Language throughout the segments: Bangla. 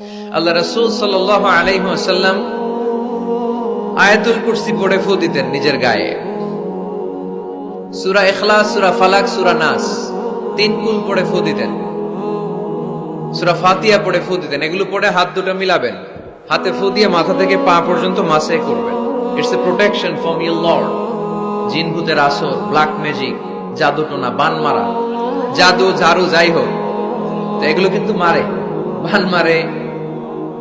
আল্লাহ রসুল সাল্লাহ আলাইসাল্লাম আয়াতুল কুরসি পড়ে ফু দিতেন নিজের গায়ে। সুরা এখলাস সুরা ফালাক, সুরা নাস, তিন কুল পড়ে ফু দিতেন। সুরা ফাতিয়া পড়ে ফু দিতেন। এগুলো পড়ে হাত দুটো মিলাবেন। হাতে ফু দিয়ে মাথা থেকে পা পর্যন্ত মাসে করবেন। It's a protection from your lord জিন, ভূতের আসর ব্ল্যাক ম্যাজিক জাদু টোনা, বান মারা, জাদু, ঝাড়ু, যাই হোক। এগুলো কিন্তু মারে। বান মারে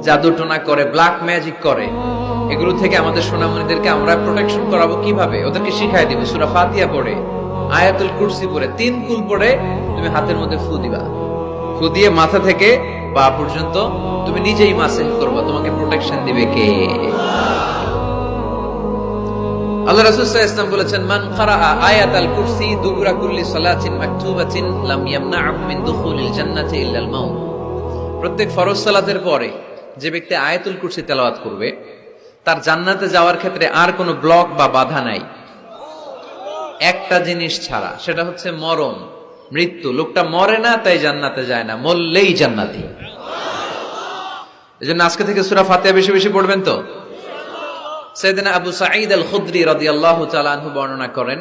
জাদু টোনা করে ব্ল্যাক ম্যাজিক করে। এগুলো থেকে আমাদের সোনামণিদেরকে আমরা প্রোটেকশন করাবো কীভাবে? ওদেরকে শিখাই দিব। সুরা ফাতিয়া পড়ে, আয়াতুল কুরসি পড়ে, তিন কুল পড়ে তুমি হাতের মধ্যে ফু দিবা। ফু দিয়ে মাথা থেকে পা পর্যন্ত তুমি নিজেই মাসে করবা। তোমাকে প্রোটেকশন দিবে কে? আল্লাহ রাসূল সাল্লাল্লাহু আলাইহি ওয়াসাল্লাম বলেছেন, মান কুরসি দুবুরা কুল্লি সালাতিন মাকতুবাতিন লাম ইয়ামনা'হু মিন দুখুলিল জান্নাতি ইল্লাল মাউত। প্রত্যেক ফরজ সালাতের পরে যে ব্যক্তি আয়াতুল কুরসি তেলাওয়াত করবে, তার জান্নাতে যাওয়ার ক্ষেত্রে আর কোনো ব্লক বা বাধা নাই। একটা জিনিস ছাড়া, সেটা হচ্ছে মরণ, মৃত্যু। লোকটা মরে না, তাই জান্নাতে যায় না, মরলেই জান্নাতি। এই জন্য আজকে থেকে সুরা ফাতিহা বেশি বেশি পড়বেন তো? সৈয়দিনা আবু সাঈদ আল খুদ্রি তাআলা আনহু বর্ণনা করেন,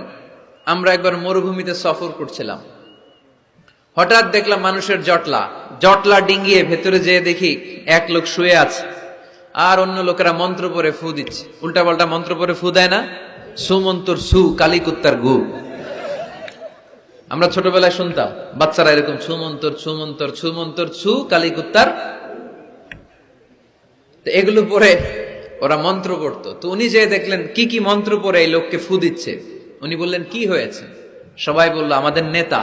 আমরা একবার মরুভূমিতে সফর করছিলাম। হঠাৎ দেখলাম মানুষের জটলা। জটলা ডিঙ্গিয়ে ভেতরে যেয়ে দেখি এক লোক শুয়ে আছে। আর অন্য লোকেরা মন্ত্র পরে ফু দিচ্ছে। উল্টা পাল্টা মন্ত্র পরে ফু দেয় না। সুমন্তর সু কালিকুত্তার গু। আমরা ছোটবেলায় শুনতাম, বাচ্চারা এরকম সুমন্তর সুমন্তর সুমন্তর ছু কালিকুত্তার এগুলো পরে ওরা মন্ত্র পড়তো। তো উনি যে দেখলেন, কি কি মন্ত্র পরে এই লোককে ফু দিচ্ছে? উনি বললেন, কি হয়েছে? সবাই বলল, আমাদের নেতা।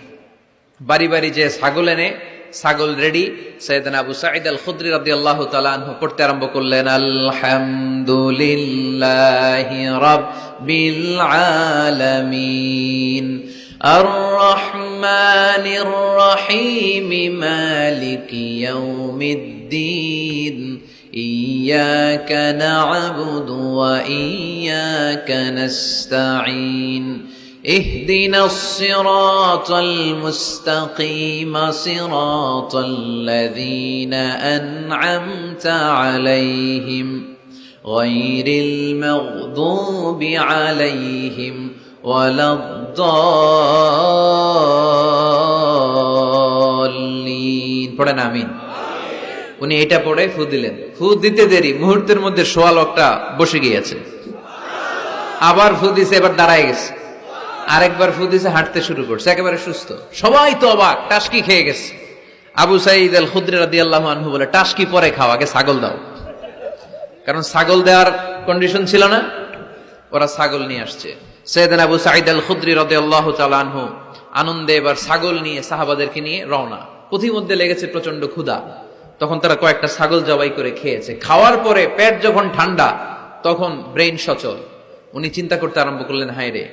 বাড়ি বাড়ি যে ছাগল এনে ছাগল রেডি সৈয়দনা আবু সাঈদ আল খুদরি রাদিয়াল্লাহু তাআলা আনহু পড়তে আরম্ভ করলেন আলহামদুলিল্লাহি রাব্বিল আলামিন الرحمن الرحيم مالك يوم الدين إياك نعبد وإياك نستعين اهدنا الصراط المستقيم صراط الذين أنعمت عليهم غير المغضوب عليهم ولا الضالين পড়েন আমিন উনি এটা পড়ে ফু দিলেন ফু দিতে দেরি মুহূর্তের মধ্যে সোয়া লোকটা বসে গিয়েছে আবার ফু দিছে এবার দাঁড়ায় গেছে আরেকবার ফু দিছে, হাঁটতে শুরু করছে, একেবারে সুস্থ। সবাই তো অবাক, টাসকি খেয়ে গেছে। আবু সাইদ আল খুদ্রি রাদি আল্লাহ আনহু বলে, টাসকি পরে খাও, আগে ছাগল দাও। কারণ ছাগল দেওয়ার কন্ডিশন ছিল না, ওরা ছাগল নিয়ে আসছে। সৈয়দান আবু সাইদ আল খুদ্রি রদে আল্লাহ আনহু আনন্দে এবার ছাগল নিয়ে, সাহাবাদেরকে নিয়ে রওনা। পথিমধ্যে লেগেছে প্রচণ্ড ক্ষুধা। তখন তারা কয়েকটা ছাগল জবাই করে খেয়েছে। খাওয়ার পরে পেট যখন ঠান্ডা, তখন ব্রেইন সচল। উনি চিন্তা করতে আরম্ভ করলেন, হায় রে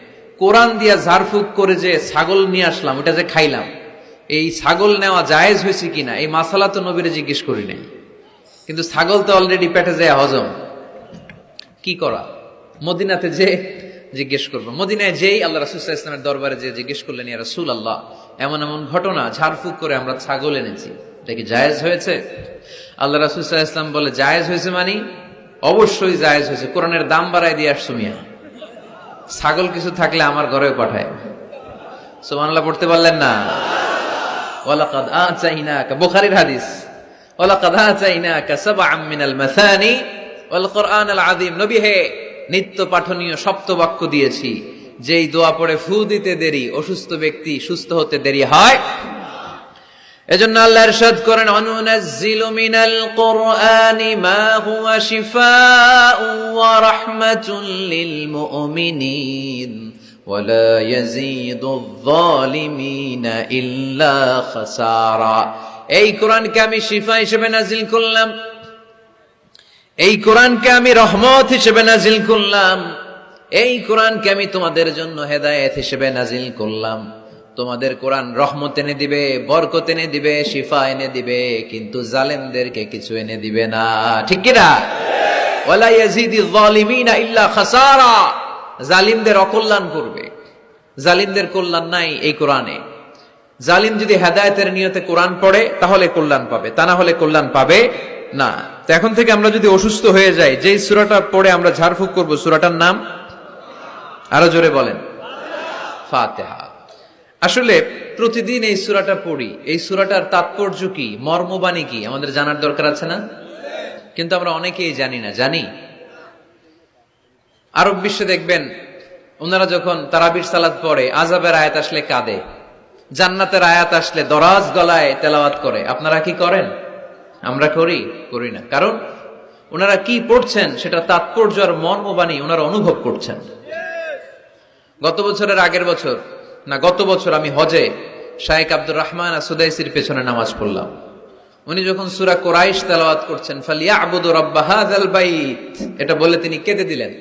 কোরআন দিয়া ঝাড়ফুক করে যে ছাগল নিয়ে আসলাম, ওটা যে খাইলাম, এই ছাগল নেওয়া জায়েজ হয়েছে কিনা, এই মাসালা তো নবীরে জিজ্ঞেস করি নাই। কিন্তু ছাগল তো অলরেডি পেটে যায় হজম। কি করা? মদিনাতে যে জিজ্ঞেস করব। মদিনায় যেই আল্লাহ রাসুল ইসলামের দরবারে যে জিজ্ঞেস করলেন, ইয়া রাসুল আল্লাহ এমন এমন ঘটনা, ঝাড়ফুক করে আমরা ছাগল এনেছি, এটা কি জায়েজ হয়েছে? আল্লাহ রাসুল ইসলাম বলে, জায়েজ হয়েছে মানে? অবশ্যই জায়েজ হয়েছে। কোরআনের দাম বাড়াই দিয়ে আসছো মিয়া। ছাগল কিছু থাকলে আমার ঘরেও পাঠায়। সোমানাল্লাহ পড়তে পারলেন না? হে, নিত্য পাঠনীয় দিয়েছি। যেই দোয়া পড়ে দিতে দেরি, অসুস্থ ব্যক্তি সুস্থ হতে দেরি হয় এজন্য আল্লাহ ইরশাদ করেন অনুনাজ্জিলু মিনাল কোরআনি মা হুয়া শিফাউ ওয়া রাহমাতুল লিল মুমিনিন ولا يزيد الظالمين إلا خسارا এই কোরআনকে আমি শিফা হিসেবে নাজিল করলাম এই কোরআনকে আমি রহমত হিসেবে নাজিল করলাম এই কোরআনকে আমি তোমাদের জন্য হেদায়েত হিসেবে নাজিল করলাম তোমাদের কোরআন রহমত এনে দিবে, বরকত এনে দিবে, শিফা এনে দিবে, কিন্তু জালেমদেরকে কিছু এনে দিবে না। ঠিক কিনা? জালিমদের অকল্যাণ করবে। জালিমদের কল্যাণ নাই এই কোরআনে। জালিম যদি হেদায়েতের নিয়তে কোরআন পড়ে, তাহলে কল্যাণ পাবে। তা না হলে কল্যাণ পাবে না। তো এখন থেকে আমরা যদি অসুস্থ হয়ে যাই, যেই সুরাটা পড়ে আমরা ঝাড়ফুঁক করব, সুরাটার নাম? আরও জোরে বলেন। ফাতেহা। আসলে প্রতিদিন এই সুরাটা পড়ি। এই সুরাটার তাৎপর্য কি? মর্মবাণী কি? আমাদের জানার দরকার আছে না? কিন্তু আমরা অনেকেই জানি না, জানি। আরব বিশ্বে দেখবেন, ওনারা যখন তারাবির সালাদ পড়ে আজাবের আয়াত আসলে কাঁদে। জান্নাতের আয়াত আসলে দরাজ গলায় তেলাওয়াত করে। আপনারা কি করেন? আমরা করি করি না। কারণ ওনারা কি পড়ছেন, সেটা তাৎপর্য আর মর্মবাণী ওনারা অনুভব করছেন। গত বছরের আগের বছর না গত বছর আমি হজে শায়েক আব্দুর রহমান সুদাইসির পেছনে নামাজ পড়লাম। উনি যখন সুরা কোরাইশ তেলাওয়াত করছেন ফালিয়া আবুদু রব্বা বাইত এটা বলে তিনি কেঁদে দিলেন।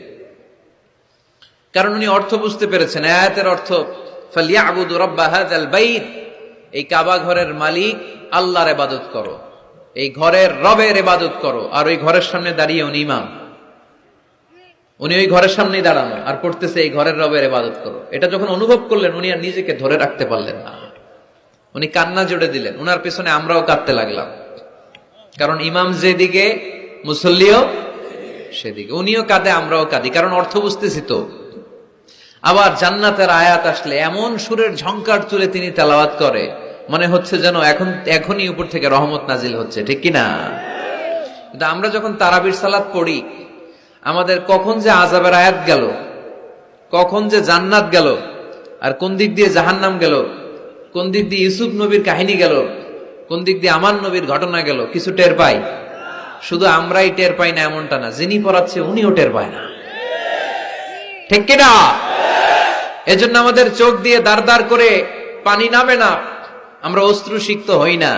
কারণ উনি অর্থ বুঝতে পেরেছেন, আয়াতের অর্থ ফালিয়া আবুদু রব্বা হাযাল বাইত এই কাবা ঘরের মালিক আল্লাহর এবাদত করো, এই ঘরের রবের এবাদত করো, আর ওই ঘরের সামনে দাঁড়িয়ে উনি ইমাম। উনি ওই ঘরের সামনেই দাঁড়ানো, আর পড়তেছে এই ঘরের রবের ইবাদত করো। এটা যখন অনুভব করলেন, উনি আর নিজেকে ধরে রাখতে পারলেন না। উনি কান্না জুড়ে দিলেন। উনার পেছনে আমরাও কাঁদতে লাগলাম। কারণ ইমাম যেদিকে, মুসল্লিও সেদিকে। উনিও কাঁদে, আমরাও কাঁদি। কারণ অর্থ বুঝতেছি তো। আবার জান্নাতের আয়াত আসলে এমন সুরের ঝংকার তুলে তিনি তেলাওয়াত করে, মনে হচ্ছে যেন এখন, এখনই উপর থেকে রহমত নাজিল হচ্ছে। ঠিক কি না? কিন্তু আমরা যখন তারাবির সালাত পড়ি আমাদের কখন যে আজাবের আয়াত গেল, কখন যে জান্নাত গেল, আর কোন দিক দিয়ে জাহান্নাম গেল, কোন দিক দিয়ে ইউসুফ নবীর কাহিনী গেল, কোন দিক দিয়ে আমার নবীর ঘটনা গেল, কিছু টের পাই? শুধু আমরাই টের পাই না এমনটা না, যিনি পড়াচ্ছে উনিও টের পায় না। ঠিক কিনা এজন্য আমাদের চোখ দিয়ে দাঁড় দাঁড় করে পানি নামে না, আমরা অস্ত্র সিক্ত হই না।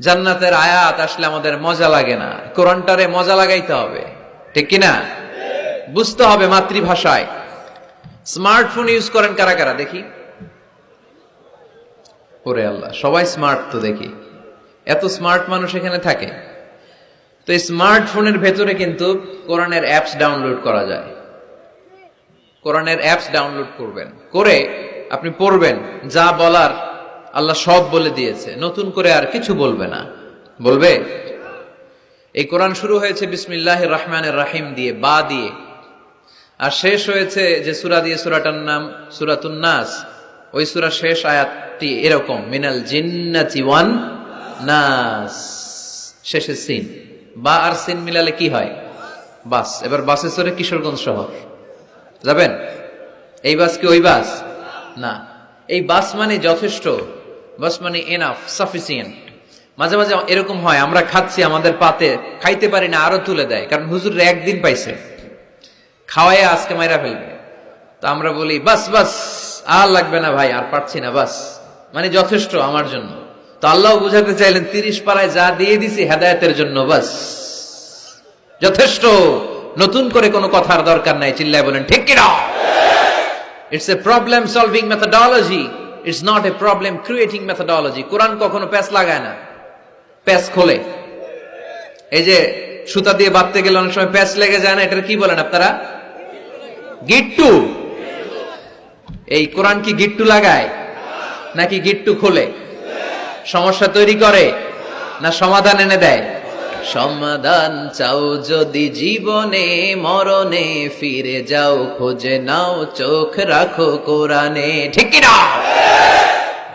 জান্নাতের আয়াত আসলে আমাদের মজা লাগে না, কোরআনটারে মজা লাগাইতে হবে। ঠিক কিনা? বুঝতে হবে মাতৃভাষায়। স্মার্টফোন ইউজ করেন কারা কারা? দেখি। ওরে আল্লাহ, সবাই স্মার্ট তো দেখি। এত স্মার্ট মানুষ এখানে থাকে। তো এই স্মার্টফোনের ভেতরে কিন্তু কোরআনের অ্যাপস ডাউনলোড করা যায়। কোরআনের অ্যাপস ডাউনলোড করবেন। করে আপনি পড়বেন। যা বলার আল্লাহ সব বলে দিয়েছে। নতুন করে আর কিছু বলবে না। বলবে? এই কোরআন শুরু হয়েছে বিসমিল্লাহ রহমানের রাহিম দিয়ে, বা দিয়ে। আর শেষ হয়েছে যে সুরা দিয়ে সুরাটার নাম সুরাতুন্নাস। ওই সুরা শেষ আয়াতটি এরকম, মিনাল জিন্নাতি ওয়ান নাস। শেষে সিন। বা আর সিন মিলালে কি হয়? বাস। এবার বাসে চড়ে কিশোরগঞ্জ শহর যাবেন? এই বাস কি ওই বাস? না। এই বাস মানে যথেষ্ট। বাস মানে এনাফ সাফিসিয়েন্ট মাঝে মাঝে এরকম হয়, আমরা খাচ্ছি, আমাদের পাতে, খাইতে পারি না, আরও তুলে দেয়। কারণ হুজুর একদিন পাইছে। খাওয়াই আজকে মাইরা ফেলবে। তো আমরা বলি, বাস বাস, আর লাগবে না ভাই, আর পারছি না, বাস। মানে যথেষ্ট আমার জন্য। তো আল্লাহ বুঝাতে চাইলেন, তিরিশ পাড়ায় যা দিয়ে দিছি, হেদায়তের জন্য, বাস। যথেষ্ট। নতুন করে কোনো কথার দরকার নাই, চিল্লায় বলেন, ঠিক কিনা it's a problem solving methodology it's not a problem creating methodology কোরআন কখনো প্যাস লাগায় না। প্যাস খোলে। এই যে সুতা দিয়ে বাঁধতে গেলে অনেক সময় প্যাচ লেগে যায় না, এটার কি বলেন আপনারা? গিট্টু। এই কোরআন কি গিট্টু লাগায়, নাকি গিট্টু খোলে? সমস্যা তৈরি করে না সমাধান এনে দেয়? সমাধান চাও যদি জীবনে, মরণে ফিরে যাও, খোঁজে নাও, চোখ রাখো কোরআনে। ঠিক কিনা?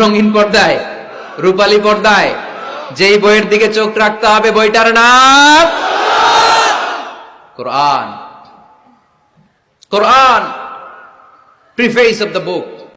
রঙিন পর্দায়, রূপালী পর্দায়, যেই বইয়ের দিকে চোখ রাখতে হবে বইটার নাম Quran. Quran preface of the book